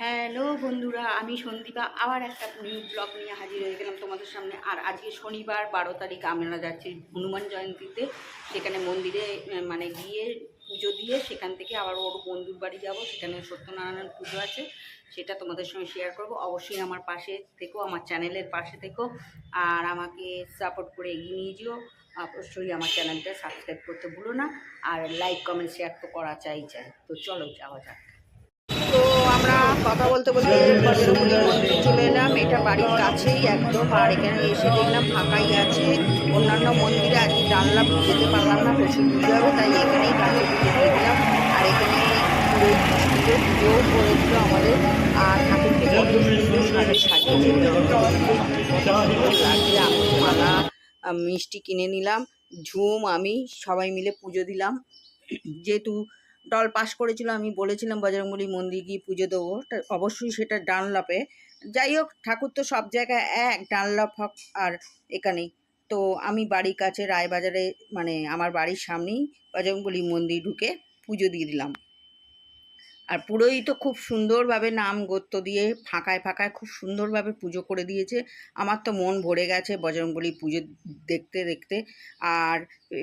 Hello বন্ধুরা, আমি সন্দীপা। আবার একটা নিউ ব্লগ নিয়ে হাজির হয়ে গেলাম তোমাদের সামনে। আর আজকে শনিবার, বারো তারিখ, আমরা যাচ্ছি হনুমান জয়ন্তীতে। সেখানে মন্দিরে মানে গিয়ে পুজো দিয়ে সেখান থেকে আবার ওর বন্ধুর বাড়ি যাব। সেখানে সত্যনারায়ণ পুজো আছে, সেটা তোমাদের সঙ্গে শেয়ার করব। অবশ্যই আমার পাশে থেকো, আমার চ্যানেলের পাশে থেকো। আর আমাকে সাপোর্ট করে এগিয়ে নিয়ে যেও। অবশ্যই আমার চ্যানেলটা সাবস্ক্রাইব করতে ভুলো না। আর লাইক কমেন্ট শেয়ার তো করা চাই চাই। তো চলো যাওয়া যাক। কথা বলতে বলতে মন্দিরে চলে এলাম, এটা বাড়ির কাছেই একদম। আর এখানে এসে দেখলাম ফাঁকাই আছে। অন্যান্য মন্দিরে আজকে জানলাম যেতে পারলাম না, প্রচুর ভিড় হবে, তাই এখানেই পুজো আর এখানে করেছিল আমাদের। আর ঠাকুরকে মালা মিষ্টি কিনে নিলাম। ঝুম আমি সবাই মিলে পুজো দিলাম। যেহেতু ডল পাস করেছিল, আমি বলেছিলাম বজরংবলী মন্দির গিয়ে পুজো দেবো। অবশ্যই সেটা ডানলপে। যাই হোক, ঠাকুর তো সব জায়গায় এক, ডানলপ হক আর এখানেই। তো আমি বাড়ির কাছে, রায়বাজারে মানে আমার বাড়ির সামনেই বজরংবলী মন্দির ঢুকে পুজো দিয়ে দিলাম। আর পুরোই তো খুব সুন্দরভাবে নাম গোত্র দিয়ে ফাঁকায় ফাঁকায় খুব সুন্দরভাবে পুজো করে দিয়েছে। আমার তো মন ভরে গেছে বজরংবলী পুজো দেখতে দেখতে। আর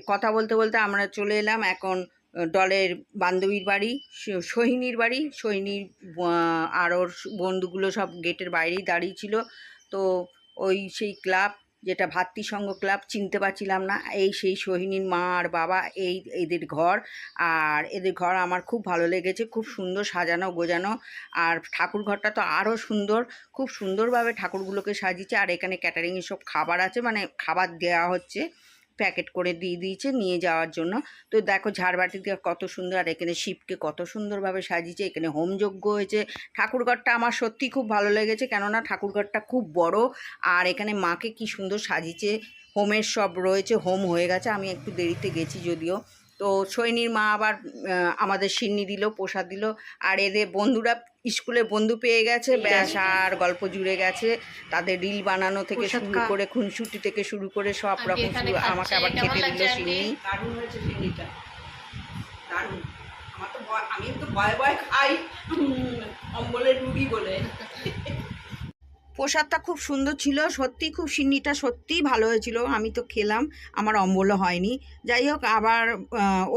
কথা বলতে বলতে আমরা চলে এলাম এখন দলের বান্ধবীর বাড়ি সোহিনীর বাড়ি। সোহিনীর আর ওর বন্ধুগুলো সব গেটের বাইরেই দাঁড়িয়ে ছিল। তো ওই সেই ক্লাব, যেটা ভাতৃসংঘ ক্লাব, চিনতে পারছিলাম না। এই সেই সোহিনীর মা আর বাবা, এই এদের ঘর। আর এদের ঘর আমার খুব ভালো লেগেছে। খুব সুন্দর সাজানো, গোজানো। আর ঠাকুর ঘরটা তো আরও সুন্দর। খুব সুন্দরভাবে ঠাকুরগুলোকে সাজিয়েছে। আর এখানে ক্যাটারিংয়ের সব খাবার আছে। মানে খাবার দেওয়া হচ্ছে। প্যাকেট করে দিয়ে দিয়েছে, নিয়ে যাওয়ার জন্য। তো দেখো ঝাড়বাটিতে কত সুন্দর, আর এখানে শিবকে কত সুন্দরভাবে সাজিয়েছে। এখানে হোমযজ্ঞ হয়েছে। ঠাকুরঘরটা আমার সত্যি খুব ভালো লেগেছে, কেননা ঠাকুরঘরটা খুব বড়, আর এখানে মাকে কি সুন্দর সাজিয়েছে। হোমের সব রয়েছে, হোম হয়ে গেছে। আমি একটু দেরিতে গেছি যদিও। তো সৈনির মা আবার আমাদের সিন্নি দিল প্রসাদ দিল। আর এদের বন্ধুরা স্কুলে বন্ধু পেয়ে গেছে ব্যাস আর গল্প জুড়ে গেছে। তাদের রিল বানানো থেকে শুরু করে খুনসুটি থেকে শুরু করে সব রকম আমাকে আবার খেতে দিল সিন্নি। দারুণ হয়েছে সিন্নিটা। দারুণ। আমার তো আমি তো ভয় ভয় খাই। অম্বলের রুগী বলে। প্রসাদটা খুব সুন্দর ছিল। সত্যি খুব সিন্নিটা সত্যিই ভালো হয়েছিল। আমি তো খেলাম, আমার অম্বলও হয়নি। যাই হোক, আবার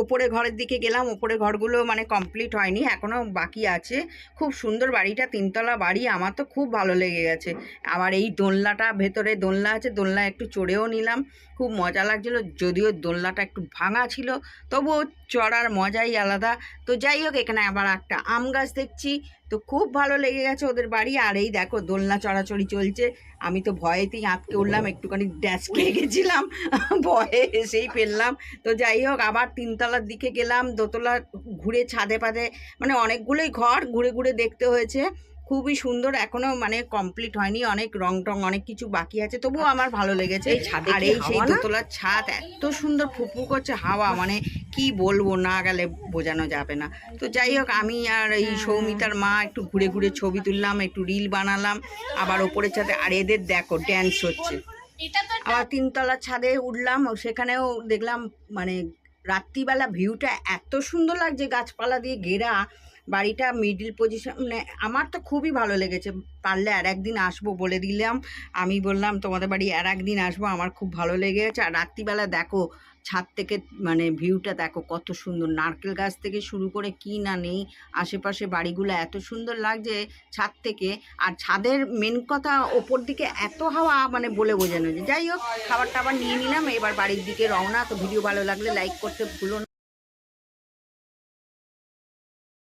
ওপরে ঘরের দিকে গেলাম। ওপরে ঘরগুলো মানে কমপ্লিট হয়নি, এখনও বাকি আছে। খুব সুন্দর বাড়িটা, তিনতলা বাড়ি, আমার তো খুব ভালো লেগে গেছে। আবার এই দোলনাটা, ভেতরে দোলনা আছে, দোলনা একটু চড়েও নিলাম। খুব মজা লাগছিল, যদিও দোলনাটা একটু ভাঙা ছিল, তবুও চড়ার মজাই আলাদা। তো যাই হোক, এখানে আবার একটা আম গাছ দেখছি। তো খুব ভালো লেগে গেছে ওদের বাড়ি। আর এই দেখো দোলনা চড়াচড়ি চলছে। আমি তো ভয়েতেই আঁতকে উঠলাম একটুখানি ড্যাশ খেয়ে গেছিলাম। ভয়ে এসেই ফেললাম। তো যাই হোক আবার তিনতলার দিকে গেলাম। দোতলা ঘুরে ছাদে পাদে মানে অনেকগুলোই ঘর ঘুরে ঘুরে দেখতে হয়েছে। খুবই সুন্দর এখনও মানে কমপ্লিট হয়নি অনেক রং টং অনেক কিছু বাকি আছে তবুও আমার ভালো লেগেছে। এই ছাদে আর এই সেই দোতলার ছাদ এত সুন্দর ফুপু করছে হাওয়া মানে কি বলব না গেলে বোঝানো যাবে না। তো যাই হোক আমি আর এই সৌমিতার মা একটু ঘুরে ঘুরে ছবি তুললাম একটু রিল বানালাম আবার ওপরের ছাদে আর এদের দেখো ড্যান্স হচ্ছে। আবার তিনতলার ছাদে উঠলাম ও সেখানেও দেখলাম মানে রাত্রিবেলা ভিউটা এত সুন্দর লাগছে গাছপালা দিয়ে ঘেরা। বাড়িটা মিডিল পজিশন মানে আমার তো খুবই ভালো লেগেছে। পারলে আর একদিন আসব বলে দিলাম। আমি বললাম, তোমাদের বাড়ি আর একদিন আসব, আমার খুব ভালো লেগে গেছে আর রাত্রিবেলা দেখো, ছাদ থেকে মানে ভিউটা দেখো, কত সুন্দর। নারকেল গাছ থেকে শুরু করে কি না নেই, আশেপাশে বাড়িগুলো এত সুন্দর লাগছে ছাদ থেকে। আর ছাদের মেন কথা, ওপর দিকে এত হাওয়া মানে বলে বোঝানো যায়। যাই হোক, খাবার টাবার নিয়ে নিলাম। এবার বাড়ির দিকে রওনা। তো ভিডিও ভালো লাগলে লাইক করতে ভুলো